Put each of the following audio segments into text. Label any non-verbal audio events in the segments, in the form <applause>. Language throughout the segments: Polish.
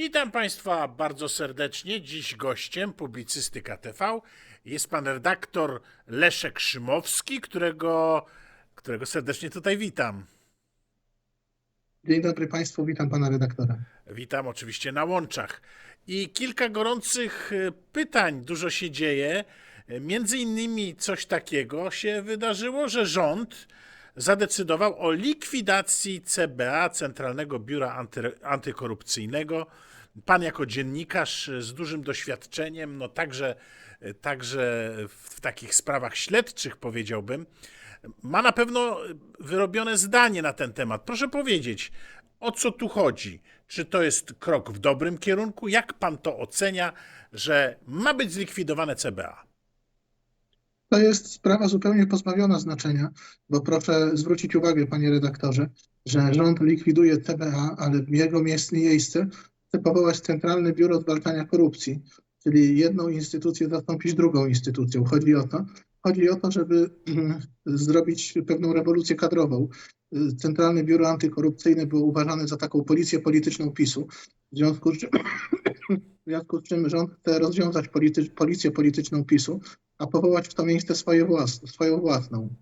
Witam Państwa bardzo serdecznie. Dziś gościem Publicystyka TV jest pan redaktor Leszek Szymowski, którego, którego serdecznie tutaj witam. Dzień dobry Państwu, witam Pana redaktora. Witam oczywiście na łączach. I kilka gorących e, pytań, dużo się dzieje. Między innymi coś takiego się wydarzyło, że rząd zadecydował o likwidacji CBA, Centralnego Biura Anty, Antykorupcyjnego. Pan jako dziennikarz z dużym doświadczeniem, no także, także w takich sprawach śledczych powiedziałbym, ma na pewno wyrobione zdanie na ten temat. Proszę powiedzieć, o co tu chodzi? Czy to jest krok w dobrym kierunku? Jak pan to ocenia, że ma być zlikwidowane CBA? To jest sprawa zupełnie pozbawiona znaczenia, bo proszę zwrócić uwagę, Panie redaktorze, że rząd likwiduje CBA, ale w jego miejsce chce powołać Centralne Biuro Zwalczania Korupcji, czyli jedną instytucję zastąpić drugą instytucją. Chodzi o to, chodzi o to, żeby mm, zrobić pewną rewolucję kadrową. Centralne Biuro Antykorupcyjne było uważane za taką policję polityczną PiSu, w związku z czym, w związku z czym rząd chce rozwiązać polity, policję polityczną PiSu, a powołać w to miejsce swoje własne, swoją własną.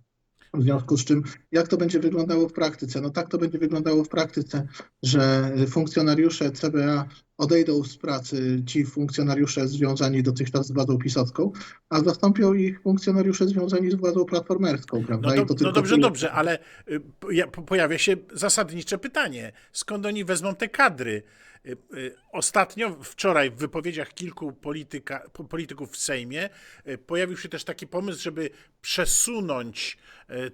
W związku z czym, jak to będzie wyglądało w praktyce? No tak to będzie wyglądało w praktyce, że funkcjonariusze CBA odejdą z pracy, ci funkcjonariusze związani dotychczas z władzą pisowską, a zastąpią ich funkcjonariusze związani z władzą platformerską, prawda? No, do, no dobrze, tyle. dobrze, ale y, po- ja- po- pojawia się zasadnicze pytanie. Skąd oni wezmą te kadry? Y, y, Ostatnio, wczoraj w wypowiedziach kilku polityka, po- polityków w Sejmie y, pojawił się też taki pomysł, żeby przesunąć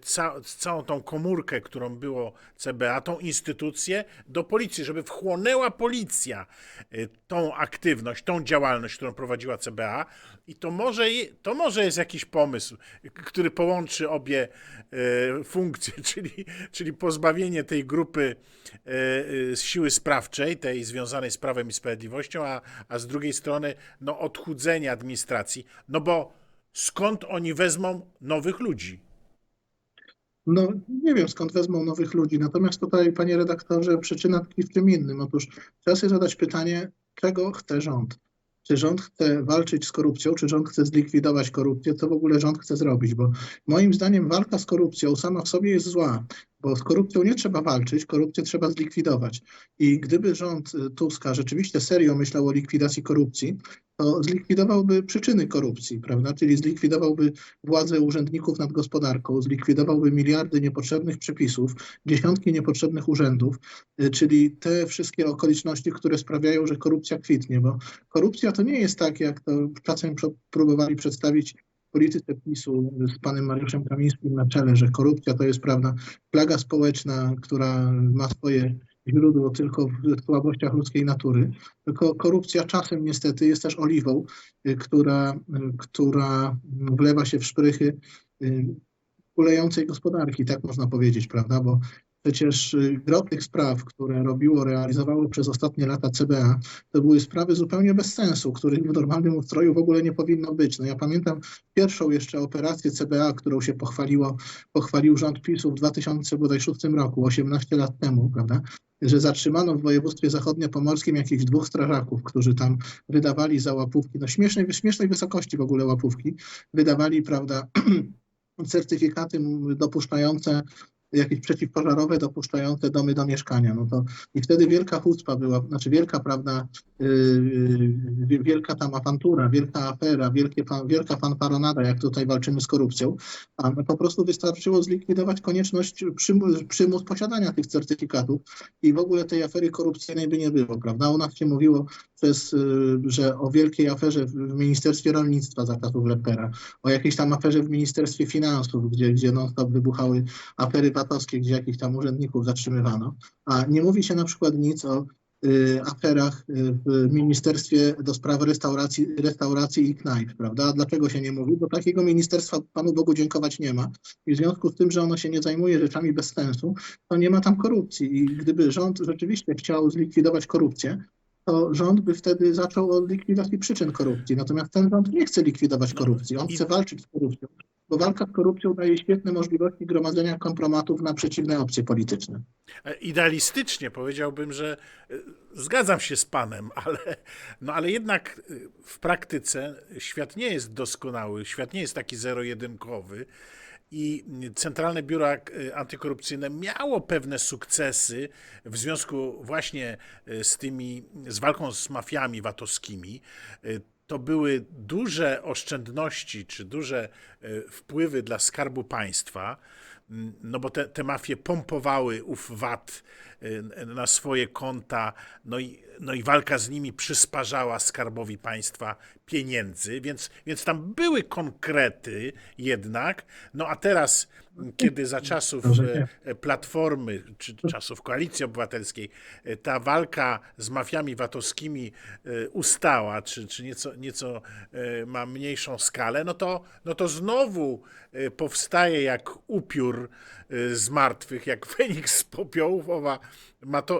ca, całą tą komórkę, którą było CBA, tą instytucję do policji, żeby wchłonęła policja tą aktywność, tą działalność, którą prowadziła CBA i to może, to może jest jakiś pomysł, który połączy obie funkcje, <laughs> czyli, czyli pozbawienie tej grupy siły sprawczej, tej związanej z Prawem i Sprawiedliwością, a, a z drugiej strony no, odchudzenie administracji, no bo skąd oni wezmą nowych ludzi? No, nie wiem skąd wezmą nowych ludzi, natomiast tutaj, panie redaktorze, przyczyna tkwi w czym innym. Otóż trzeba sobie zadać pytanie, czego chce rząd? Czy rząd chce walczyć z korupcją, czy rząd chce zlikwidować korupcję? Co w ogóle rząd chce zrobić? Bo moim zdaniem walka z korupcją sama w sobie jest zła, bo z korupcją nie trzeba walczyć, korupcję trzeba zlikwidować. I gdyby rząd Tuska rzeczywiście serio myślał o likwidacji korupcji, to zlikwidowałby przyczyny korupcji, prawda? Czyli zlikwidowałby władzę urzędników nad gospodarką, zlikwidowałby miliardy niepotrzebnych przepisów, dziesiątki niepotrzebnych urzędów, y, czyli te wszystkie okoliczności, które sprawiają, że korupcja kwitnie, bo korupcja to nie jest tak, jak to czasem próbowali przedstawić politycy PiSu z panem Mariuszem Kamińskim na czele, że korupcja to jest, prawda, plaga społeczna, która ma swoje źródło tylko w słabościach ludzkiej natury. Tylko korupcja czasem niestety jest też oliwą, y, która, y, która wlewa się w szprychy y, kulejącej gospodarki, tak można powiedzieć, prawda? Bo przecież y, gro tych spraw, które robiło, realizowało przez ostatnie lata CBA, to były sprawy zupełnie bez sensu, których w normalnym ustroju w ogóle nie powinno być. No ja pamiętam pierwszą jeszcze operację CBA, którą się pochwaliło, pochwalił rząd PiSu w 2006 roku, 18 lat temu, prawda? że zatrzymano w województwie zachodniopomorskim jakichś dwóch strażaków, którzy tam wydawali za łapówki, no śmiesznej, śmiesznej wysokości w ogóle łapówki, wydawali, prawda, <clears throat> certyfikaty dopuszczające jakieś przeciwpożarowe, dopuszczające domy do mieszkania. No to i wtedy wielka chucpa była, znaczy wielka, prawda, yy, yy, wielka tam awantura, wielka afera, wielkie, fan- wielka fanfaronada, jak tutaj walczymy z korupcją, a po prostu wystarczyło zlikwidować konieczność przymus, przymus posiadania tych certyfikatów i w ogóle tej afery korupcyjnej by nie było, prawda? U nas się mówiło przez, yy, że o wielkiej aferze w Ministerstwie Rolnictwa za czasów Lepera, o jakiejś tam aferze w Ministerstwie Finansów, gdzie, gdzie non-stop wybuchały afery VAT-owskie, gdzie jakichś tam urzędników zatrzymywano, a nie mówi się na przykład nic o y, aferach y, w Ministerstwie do Spraw Restauracji, restauracji i Knajp, prawda? Dlaczego się nie mówi? Bo takiego ministerstwa Panu Bogu dziękować nie ma i w związku z tym, że ono się nie zajmuje rzeczami bez sensu, to nie ma tam korupcji i gdyby rząd rzeczywiście chciał zlikwidować korupcję, to rząd by wtedy zaczął od likwidacji przyczyn korupcji. Natomiast ten rząd nie chce likwidować korupcji, on chce walczyć z korupcją. bo walka z korupcją daje świetne możliwości gromadzenia kompromatów na przeciwne opcje polityczne. E, Idealistycznie powiedziałbym, że e, zgadzam się z panem, <laughs> ale, no ale jednak e, w praktyce świat nie jest doskonały, świat nie jest taki zero-jedynkowy. I Centralne Biuro Ak- Antykorupcyjne miało pewne sukcesy w związku właśnie e, z tymi, z walką z mafiami VAT-owskimi. E, To były duże oszczędności czy duże wpływy dla Skarbu Państwa. No bo te, te mafie pompowały ów VAT y, na swoje konta, no i, no i walka z nimi przysparzała skarbowi państwa pieniędzy, więc, więc tam były konkrety jednak. No a teraz, kiedy za czasów Dobrze, e, e, Platformy, czy czasów Koalicji Obywatelskiej, e, ta walka z mafiami VAT-owskimi ustała, czy, czy nieco, nieco ma mniejszą skalę, no to, no to znowu powstaje jak upiór z martwych, jak <laughs> Feniks z popiołów, owa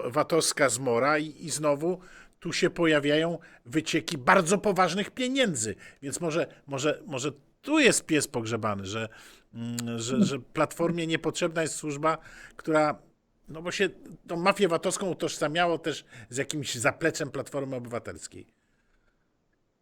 VAT-owska zmora i, i znowu tu się pojawiają wycieki bardzo poważnych pieniędzy. Więc może, może, może tu jest pies pogrzebany, że, że, że Platformie niepotrzebna jest służba, która no bo się tą mafię VAT-owską utożsamiało też z jakimś zapleczem Platformy Obywatelskiej.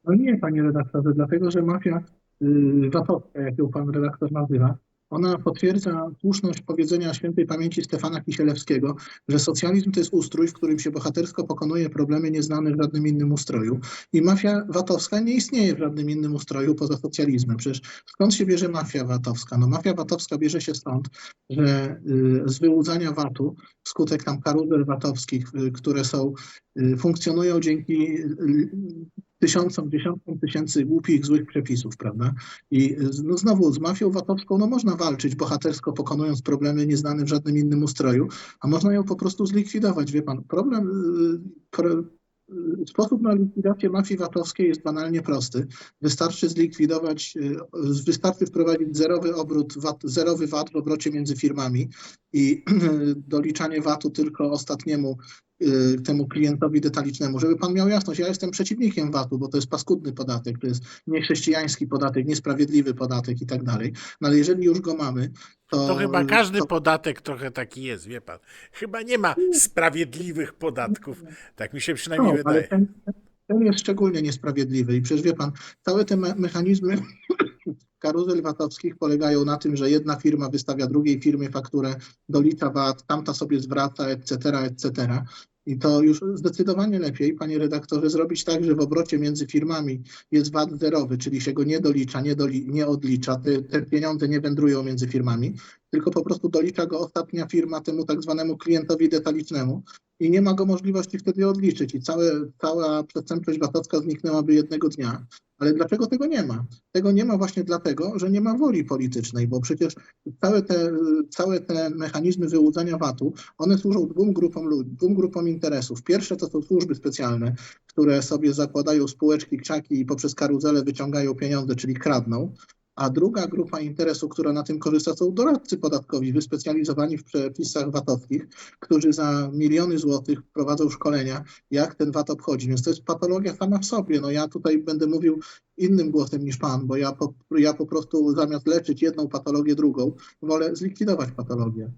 No nie, panie redaktorze, dlatego że mafia y, VAT-owska, jak ją pan redaktor nazywa, ona potwierdza słuszność powiedzenia świętej pamięci Stefana Kisielewskiego, że socjalizm to jest ustrój, w którym się bohatersko pokonuje problemy nieznane w żadnym innym ustroju. I mafia VAT-owska nie istnieje w żadnym innym ustroju poza socjalizmem. Przecież skąd się bierze mafia VAT-owska? No mafia VAT-owska bierze się stąd, że y, z wyłudzania VAT-u wskutek tam karuzel VAT-owskich, y, które są, y, funkcjonują dzięki tysiącom, dziesiątkom tysięcy głupich, złych przepisów, prawda? I no znowu z mafią VAT-owską no można walczyć bohatersko, pokonując problemy nieznane w żadnym innym ustroju, a można ją po prostu zlikwidować. Wie pan, problem, y, pro, y, sposób na likwidację mafii VAT-owskiej jest banalnie prosty. Wystarczy zlikwidować, y, wystarczy wprowadzić zerowy obrót, VAT, zerowy VAT w obrocie między firmami i <clears throat> doliczanie VAT-u tylko ostatniemu temu klientowi detalicznemu. Żeby pan miał jasność, ja jestem przeciwnikiem VAT-u, bo to jest paskudny podatek, to jest niechrześcijański podatek, niesprawiedliwy podatek i tak dalej. No ale jeżeli już go mamy, to... To chyba każdy to- podatek trochę taki jest, wie pan. Chyba nie ma sprawiedliwych podatków. Tak mi się przynajmniej No, wydaje. ten, ten jest szczególnie niesprawiedliwy i przecież wie pan, całe te me mechanizmy <coughs> karuzel VAT-owskich polegają na tym, że jedna firma wystawia drugiej firmie fakturę, dolicza VAT, tamta sobie zwraca, etc., etc. I to już zdecydowanie lepiej, panie redaktorze, zrobić tak, że w obrocie między firmami jest VAT zerowy, czyli się go nie dolicza, nie, doli, nie odlicza, te, te pieniądze nie wędrują między firmami, tylko po prostu dolicza go ostatnia firma temu tak zwanemu klientowi detalicznemu i nie ma go możliwości wtedy odliczyć i całe, cała przestępczość VAT-owska zniknęłaby jednego dnia. Ale dlaczego tego nie ma? Tego nie ma właśnie dlatego, że nie ma woli politycznej, bo przecież całe te, całe te mechanizmy wyłudzania VAT-u, one służą dwóm grupom ludzi, dwóm grupom interesów. Pierwsze to są służby specjalne, które sobie zakładają spółeczki, krzaki i poprzez karuzele wyciągają pieniądze, czyli kradną. A druga grupa interesu, która na tym korzysta, są doradcy podatkowi wyspecjalizowani w przepisach VAT-owskich, którzy za miliony złotych prowadzą szkolenia, jak ten VAT obchodzi. Więc to jest patologia sama w sobie. No ja tutaj będę mówił innym głosem niż pan, bo ja po, ja po prostu zamiast leczyć jedną patologię drugą, wolę zlikwidować patologię.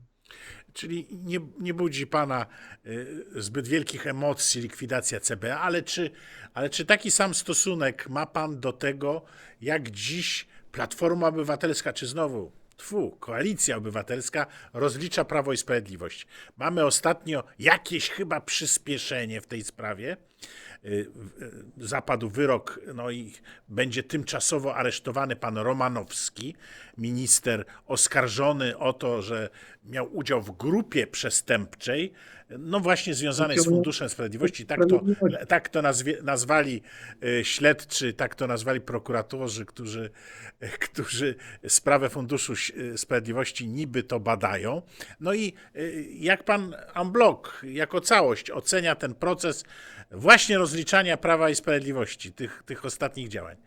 Czyli nie, nie budzi pana y, zbyt wielkich emocji likwidacja CBA, ale czy, ale czy taki sam stosunek ma pan do tego, jak dziś Platforma Obywatelska, czy znowu Tfu, Koalicja Obywatelska rozlicza Prawo i Sprawiedliwość. Mamy ostatnio jakieś chyba przyspieszenie w tej sprawie. Y, y, Zapadł wyrok, no i będzie tymczasowo aresztowany pan Romanowski, minister oskarżony o to, że miał udział w grupie przestępczej, no właśnie związanej z Funduszem Sprawiedliwości. Tak to, tak to nazwie, nazwali y, śledczy, tak to nazwali prokuratorzy, którzy, <laughs> którzy sprawę Funduszu Sprawiedliwości niby to badają. No i jak pan Amblok jako całość ocenia ten proces właśnie rozliczania Prawa i Sprawiedliwości, tych, tych ostatnich działań?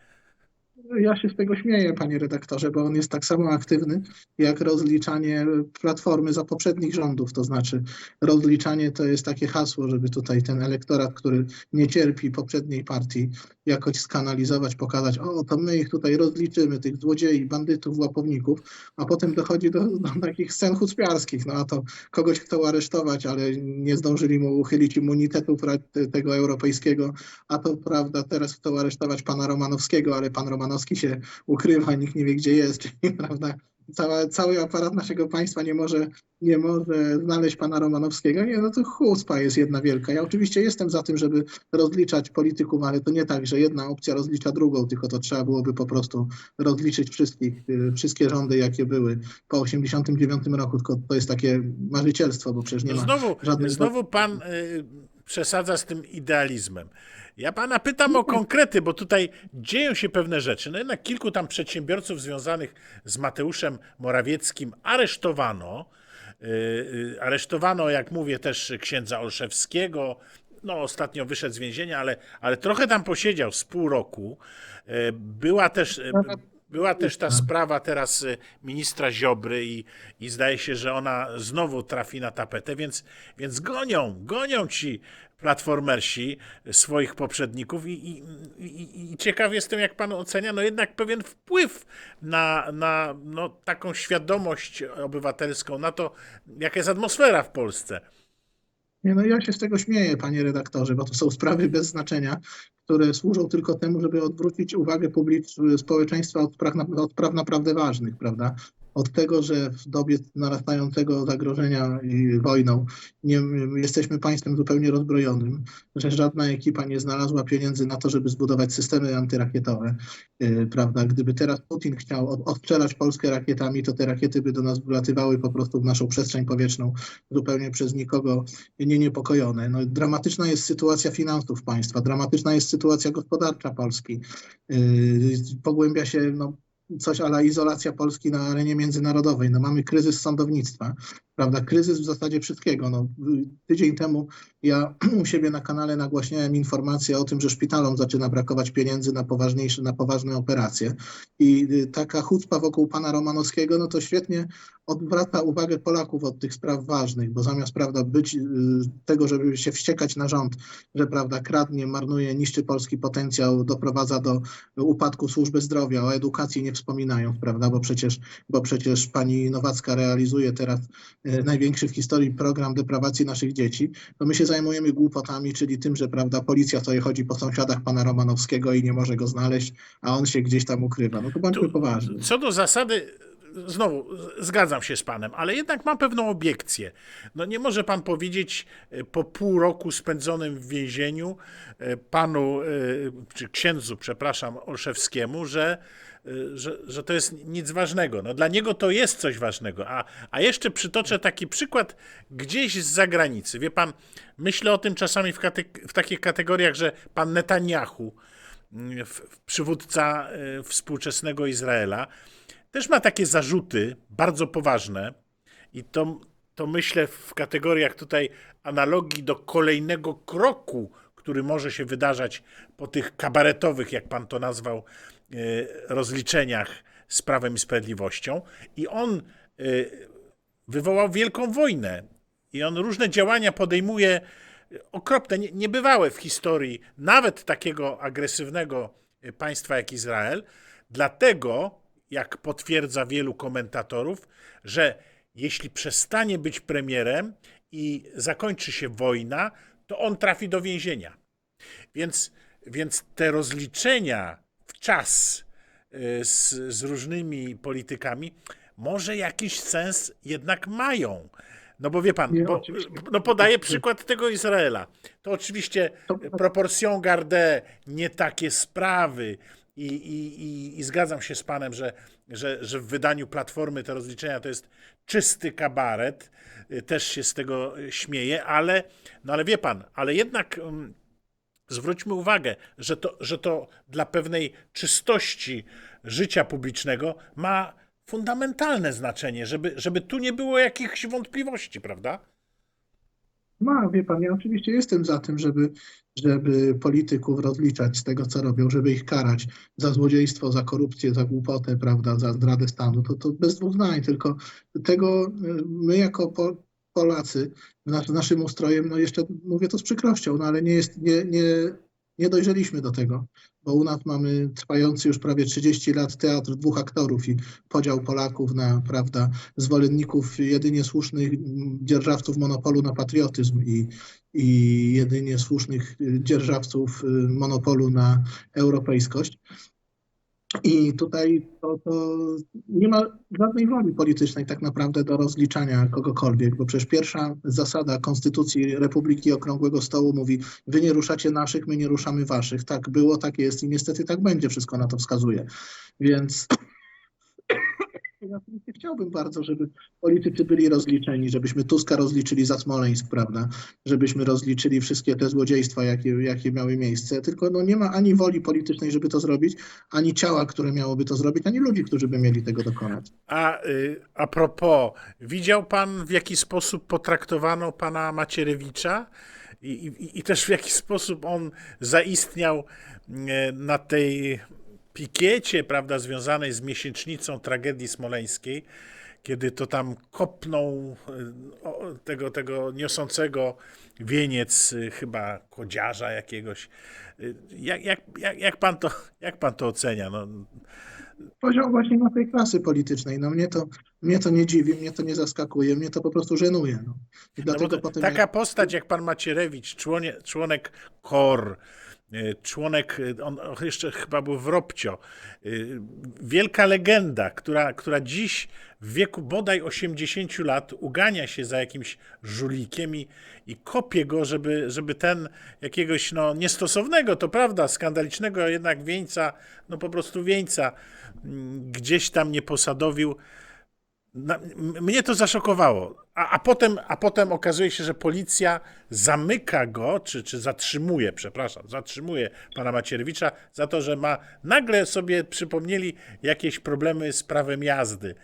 Ja się z tego śmieję, panie redaktorze, bo on jest tak samo aktywny jak rozliczanie platformy za poprzednich rządów. To znaczy, rozliczanie to jest takie hasło, żeby tutaj ten elektorat, który nie cierpi poprzedniej partii, jakoś skanalizować, pokazać, o, to my ich tutaj rozliczymy, tych złodziei, bandytów, łapowników, a potem dochodzi do, do takich scen hucpiarskich. No a to kogoś chcą aresztować, ale nie zdążyli mu uchylić immunitetu tego europejskiego, a to prawda, teraz chcą aresztować pana Romanowskiego, ale pan Romanowski się ukrywa, nikt nie wie gdzie jest, czyli <laughs> prawda, cała, cały aparat naszego państwa nie może, nie może znaleźć pana Romanowskiego. Nie, no to chuspa jest jedna wielka. Ja oczywiście jestem za tym, żeby rozliczać polityków, ale to nie tak, że jedna opcja rozlicza drugą, tylko to trzeba byłoby po prostu rozliczyć wszystkich, y, wszystkie rządy, jakie były po 89 roku, tylko to jest takie marzycielstwo, bo przecież nie ma Znowu, żadnych- znowu pan y, przesadza z tym idealizmem. Ja pana pytam o konkrety, bo tutaj dzieją się pewne rzeczy. No jednak kilku tam przedsiębiorców związanych z Mateuszem Morawieckim aresztowano. Y, y, aresztowano, jak mówię, też księdza Olszewskiego. No, ostatnio wyszedł z więzienia, ale, ale trochę tam posiedział z pół roku. Y, Była też. Była też ta sprawa teraz y, ministra Ziobry i, i zdaje się, że ona znowu trafi na tapetę, więc, więc gonią, gonią ci platformersi swoich poprzedników i, i, i, i ciekaw jestem, jak pan ocenia, no jednak pewien wpływ na, na no, taką świadomość obywatelską, na to, jaka jest atmosfera w Polsce. Nie, no ja się z tego śmieję, panie redaktorze, bo to są sprawy bez znaczenia, które służą tylko temu, żeby odwrócić uwagę publicz- społeczeństwa od spraw, od spraw naprawdę ważnych, prawda? Od tego, że w dobie narastającego zagrożenia wojną nie, jesteśmy państwem zupełnie rozbrojonym, że żadna ekipa nie znalazła pieniędzy na to, żeby zbudować systemy antyrakietowe, yy, prawda? Gdyby teraz Putin chciał od, odstrzelać Polskę rakietami, to te rakiety by do nas wlatywały po prostu w naszą przestrzeń powietrzną zupełnie przez nikogo nie niepokojone. No, dramatyczna jest sytuacja finansów państwa, dramatyczna jest sytuacja gospodarcza Polski. Yy, pogłębia się no, coś ala izolacja Polski na arenie międzynarodowej. No, mamy kryzys sądownictwa, prawda? Kryzys w zasadzie wszystkiego. No, tydzień temu ja <clears throat> u siebie na kanale nagłaśniałem informację o tym, że szpitalom zaczyna brakować pieniędzy na poważniejsze, na poważne operacje. I y, taka chucpa wokół pana Romanowskiego, no to świetnie odwraca uwagę Polaków od tych spraw ważnych, bo zamiast prawda, być y, tego, żeby się wściekać na rząd, że prawda, kradnie, marnuje, niszczy polski potencjał, doprowadza do upadku służby zdrowia, o edukacji nie wspominając, prawda, bo przecież, bo przecież pani Nowacka realizuje teraz największy w historii program deprawacji naszych dzieci, to my się zajmujemy głupotami, czyli tym, że prawda, policja sobie chodzi po sąsiadach pana Romanowskiego i nie może go znaleźć, a on się gdzieś tam ukrywa. No to bądźmy Tu- poważni. Co do zasady, znowu zgadzam się z panem, ale jednak mam pewną obiekcję. No nie może pan powiedzieć e, po pół roku spędzonym w więzieniu e, panu, e, czy księdzu, przepraszam, Olszewskiemu, że, że, że to jest nic ważnego. No dla niego to jest coś ważnego. A, a jeszcze przytoczę taki przykład gdzieś z zagranicy. Wie pan, myślę o tym czasami w, kate- w takich kategoriach, że pan Netanyahu, mm, przywódca współczesnego Izraela, też ma takie zarzuty bardzo poważne i to, to myślę w kategoriach tutaj analogii do kolejnego kroku, który może się wydarzać po tych kabaretowych, jak pan to nazwał, e, rozliczeniach z Prawem i Sprawiedliwością. I on e, wywołał wielką wojnę. I on różne działania podejmuje okropne, nie- niebywałe w historii nawet takiego agresywnego państwa jak Izrael. Dlatego, jak potwierdza wielu komentatorów, że jeśli przestanie być premierem i zakończy się wojna, to on trafi do więzienia. Więc, więc te rozliczenia w czas y, z, z różnymi politykami może jakiś sens jednak mają. No bo wie pan, Nie, bo, no podaję przykład tego Izraela. To oczywiście proporcją garde, nie takie sprawy. I, i, i, I zgadzam się z panem, że, że, że w wydaniu Platformy te rozliczenia to jest czysty kabaret. Y, Też się z tego śmieję, ale, no ale wie pan, ale jednak mm, zwróćmy uwagę, że to, że to dla pewnej czystości życia publicznego ma fundamentalne znaczenie, żeby, żeby tu nie było jakichś wątpliwości, prawda? Ma, wie pan, ja oczywiście jestem za tym, żeby, żeby polityków rozliczać z tego, co robią, żeby ich karać za złodziejstwo, za korupcję, za głupotę, prawda, za zdradę stanu. To, to bez dwóch zdań, tylko tego y, my jako po, Polacy, nasz, naszym ustrojem, no jeszcze mówię to z przykrością, no ale nie jest, nie, nie, nie dojrzeliśmy do tego, bo u nas mamy trwający już prawie 30 lat teatr dwóch aktorów i podział Polaków na, prawda, zwolenników jedynie słusznych dzierżawców monopolu na patriotyzm i, i jedynie słusznych dzierżawców y, monopolu na europejskość. I tutaj to, to nie ma żadnej woli politycznej tak naprawdę do rozliczania kogokolwiek, bo przecież pierwsza zasada Konstytucji Republiki Okrągłego Stołu mówi, wy nie ruszacie naszych, my nie ruszamy waszych. Tak było, tak jest i niestety tak będzie, wszystko na to wskazuje. Więc ja oczywiście chciałbym bardzo, żeby politycy byli rozliczeni, żebyśmy Tuska rozliczyli za Smoleńsk, prawda? Żebyśmy rozliczyli wszystkie te złodziejstwa, jakie, jakie miały miejsce. Tylko no, nie ma ani woli politycznej, żeby to zrobić, ani ciała, które miałoby to zrobić, ani ludzi, którzy by mieli tego dokonać. A, y, a propos, widział pan w jaki sposób potraktowano pana Macierewicza i, i, i też w jaki sposób on zaistniał e, na tej pikiecie, prawda, związanej z miesięcznicą tragedii smoleńskiej, kiedy to tam kopnął o, tego, tego niosącego wieniec y, chyba kodziarza jakiegoś. Y, Jak, jak, jak, jak, pan, to, jak pan to ocenia? No, Poziom właśnie na tej klasy politycznej. No mnie to, mnie to nie dziwi, mnie to nie zaskakuje, mnie to po prostu żenuje. No. I No dlatego potem taka jak, postać jak pan Macierewicz, członie, członek KOR, członek, y, on jeszcze chyba był w Robcio, y, wielka legenda, która, która dziś w wieku bodaj 80 lat ugania się za jakimś żulikiem i, i kopie go, żeby, żeby ten jakiegoś no, niestosownego, to prawda, skandalicznego jednak wieńca, no po prostu wieńca, mm, gdzieś tam nie posadowił. Na, mnie to zaszokowało. A, a, potem, a potem okazuje się, że policja zamyka go, czy, czy zatrzymuje, przepraszam, zatrzymuje pana Macierewicza za to, że ma nagle sobie przypomnieli jakieś problemy z prawem jazdy.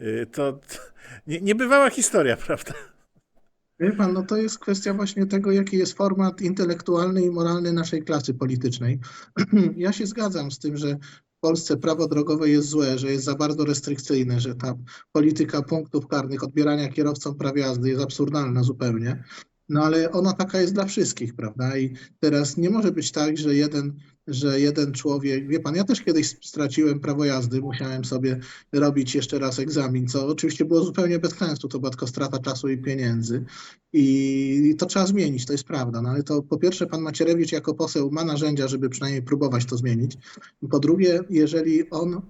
Y, To, to nie, niebywała historia, <laughs> prawda? Wie pan, no to jest kwestia właśnie tego, jaki jest format intelektualny i moralny naszej klasy politycznej. <clears throat> Ja się zgadzam z tym, że Polsce prawo drogowe jest złe, że jest za bardzo restrykcyjne, że ta polityka punktów karnych, odbierania kierowcom praw jazdy jest absurdalna zupełnie. No ale ona taka jest dla wszystkich, prawda? I teraz nie może być tak, że jeden, że jeden człowiek, wie pan, ja też kiedyś straciłem prawo jazdy, musiałem sobie robić jeszcze raz egzamin, co oczywiście było zupełnie bez sensu, to była tylko strata czasu i pieniędzy. I to trzeba zmienić, to jest prawda. No ale to po pierwsze, pan Macierewicz jako poseł ma narzędzia, żeby przynajmniej próbować to zmienić. Po drugie, jeżeli on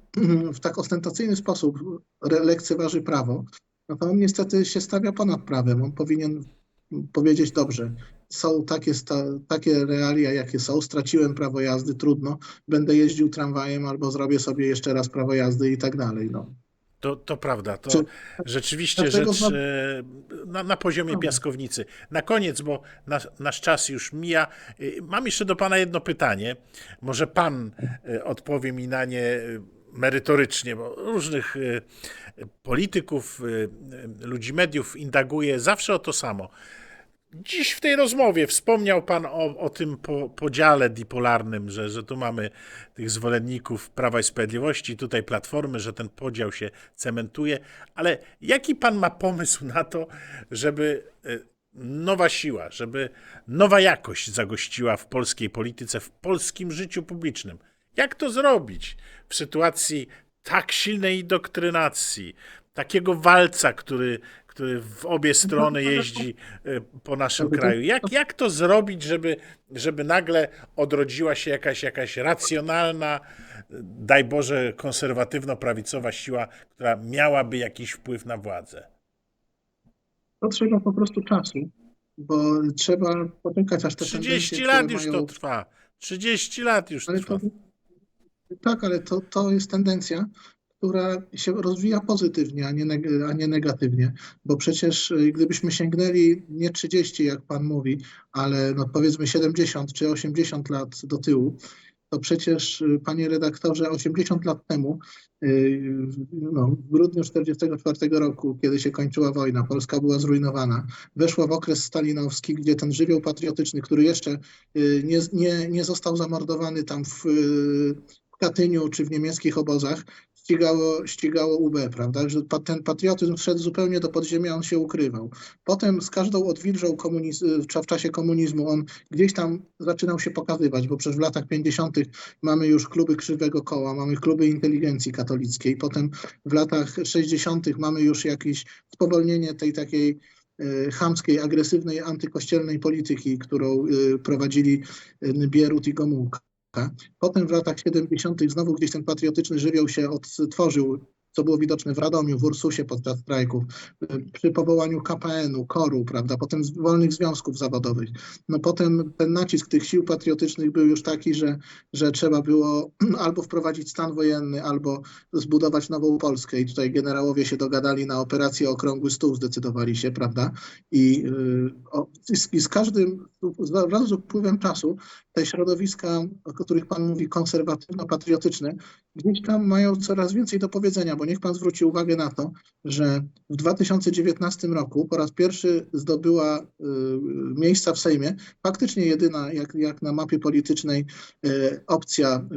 w tak ostentacyjny sposób lekceważy prawo, no to on niestety się stawia ponad prawem. On powinien powiedzieć dobrze. Są takie, sta, takie realia, jakie są. Straciłem prawo jazdy, trudno. Będę jeździł tramwajem albo zrobię sobie jeszcze raz prawo jazdy i tak dalej. No. To, to prawda, to Czy- rzeczywiście rzecz e, na, na poziomie piaskownicy. Na koniec, bo nasz, nasz czas już mija, y, mam jeszcze do pana jedno pytanie. Może pan e, odpowie mi na nie e, merytorycznie, bo różnych e, polityków, e, ludzi mediów indaguje zawsze o to samo. Dziś w tej rozmowie wspomniał Pan o, o tym po, podziale dipolarnym, że, że tu mamy tych zwolenników Prawa i Sprawiedliwości, tutaj Platformy, że ten podział się cementuje, ale jaki Pan ma pomysł na to, żeby nowa siła, żeby nowa jakość zagościła w polskiej polityce, w polskim życiu publicznym? Jak to zrobić w sytuacji tak silnej indoktrynacji, takiego walca, który, który w obie strony jeździ e, po naszym kraju. Jak, jak to zrobić, żeby, żeby nagle odrodziła się jakaś, jakaś racjonalna, e, daj Boże, konserwatywno-prawicowa siła, która miałaby jakiś wpływ na władzę? To trzeba po prostu czasu, bo trzeba poczekać, aż te 30 tendencje, lat już mają... to trwa. 30 lat już Ale trwa. to, tak, ale to, to jest tendencja, która się rozwija pozytywnie, a nie, a nie negatywnie, bo przecież y, gdybyśmy sięgnęli nie 30, jak pan mówi, ale no powiedzmy 70 czy 80 lat do tyłu, to przecież, y, panie redaktorze, 80 lat temu, y, no, w grudniu 1944 roku, kiedy się kończyła wojna, Polska była zrujnowana, weszła w okres stalinowski, gdzie ten żywioł patriotyczny, który jeszcze nie, nie, nie został zamordowany tam w Katyniu czy w niemieckich obozach, ścigało, ścigało UB, prawda? Że ten patriotyzm wszedł zupełnie do podziemia, on się ukrywał. Potem z każdą odwilżą komuniz- w czasie komunizmu on gdzieś tam zaczynał się pokazywać, bo przecież w latach 50. mamy już kluby krzywego koła, mamy kluby inteligencji katolickiej, potem w latach 60. mamy już jakieś spowolnienie tej takiej e, chamskiej, agresywnej, antykościelnej polityki, którą e, prowadzili e, Bierut i Gomułka. Potem w latach 70. znowu gdzieś ten patriotyczny żywioł się odtworzył, co było widoczne w Radomiu, w Ursusie podczas strajków, przy powołaniu KPN-u, KOR-u, prawda, potem wolnych związków zawodowych. No potem ten nacisk tych sił patriotycznych był już taki, że, że trzeba było <clears throat> albo wprowadzić stan wojenny, albo zbudować nową Polskę. I tutaj generałowie się dogadali na operację Okrągły Stół, zdecydowali się, prawda? I, y, o, i z, i z każdym, wraz z upływem czasu, te środowiska, o których Pan mówi, konserwatywno-patriotyczne, gdzieś tam mają coraz więcej do powiedzenia, bo niech Pan zwróci uwagę na to, że w 2019 roku po raz pierwszy zdobyła y, miejsca w Sejmie, faktycznie jedyna jak, jak na mapie politycznej y, opcja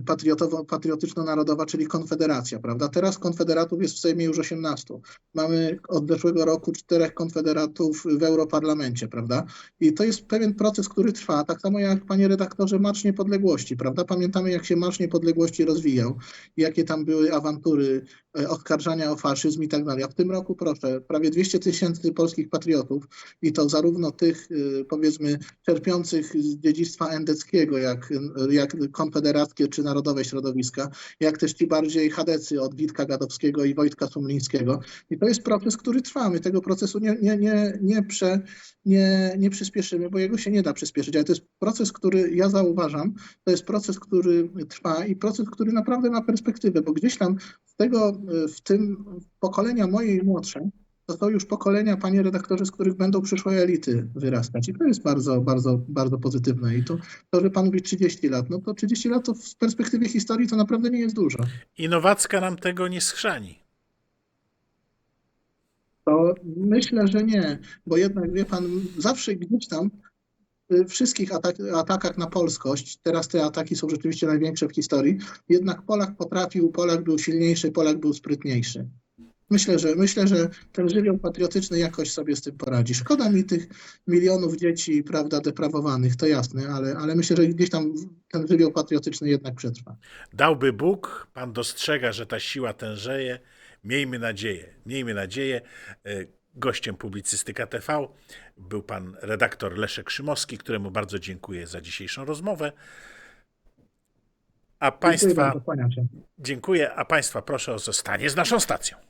patriotyczno-narodowa, czyli Konfederacja, prawda? Teraz konfederatów jest w Sejmie już 18. Mamy od zeszłego roku czterech konfederatów w Europarlamencie, prawda? I to jest pewien proces, który trwa, tak samo jak, panie redaktorze, Marsz Niepodległości, prawda? Pamiętamy, jak się Marsz Niepodległości rozwijał, jakie tam były awantury, oskarżania o faszyzm i tak dalej. A w tym roku, proszę, prawie 200 tysięcy polskich patriotów i to zarówno tych, y, powiedzmy, czerpiących z dziedzictwa endeckiego, jak, jak konfederackie czy narodowe środowiska, jak też ci bardziej chadecy od Witka Gadowskiego i Wojtka Sumlińskiego. I to jest proces, który trwa. My tego procesu nie, nie, nie, nie, prze, nie, nie przyspieszymy, bo jego się nie da przyspieszyć. Ale to jest proces, który ja zauważam, to jest proces, który trwa i proces, który naprawdę ma perspektywę, bo gdzieś tam z tego, w tym pokolenia moje i młodsze, to są już pokolenia, panie redaktorze, z których będą przyszłe elity wyrastać. I to jest bardzo, bardzo, bardzo pozytywne. I to, to, że pan mówi 30 lat, no to 30 lat to w perspektywie historii to naprawdę nie jest dużo. Innowacka nam tego nie schrzani. To myślę, że nie, bo jednak wie pan, zawsze gdzieś tam y, wszystkich atak, atakach na polskość, teraz te ataki są rzeczywiście największe w historii, jednak Polak potrafił, Polak był silniejszy, Polak był sprytniejszy. Myślę, że myślę, że ten żywioł patriotyczny jakoś sobie z tym poradzi. Szkoda mi tych milionów dzieci, prawda, deprawowanych, to jasne, ale, ale myślę, że gdzieś tam ten żywioł patriotyczny jednak przetrwa. Dałby Bóg, Pan dostrzega, że ta siła tężeje. Miejmy nadzieję, miejmy nadzieję. Gościem publicystyka TV był pan redaktor Leszek Szymowski, któremu bardzo dziękuję za dzisiejszą rozmowę. A państwa dziękuję, a państwa proszę o zostanie z naszą stacją.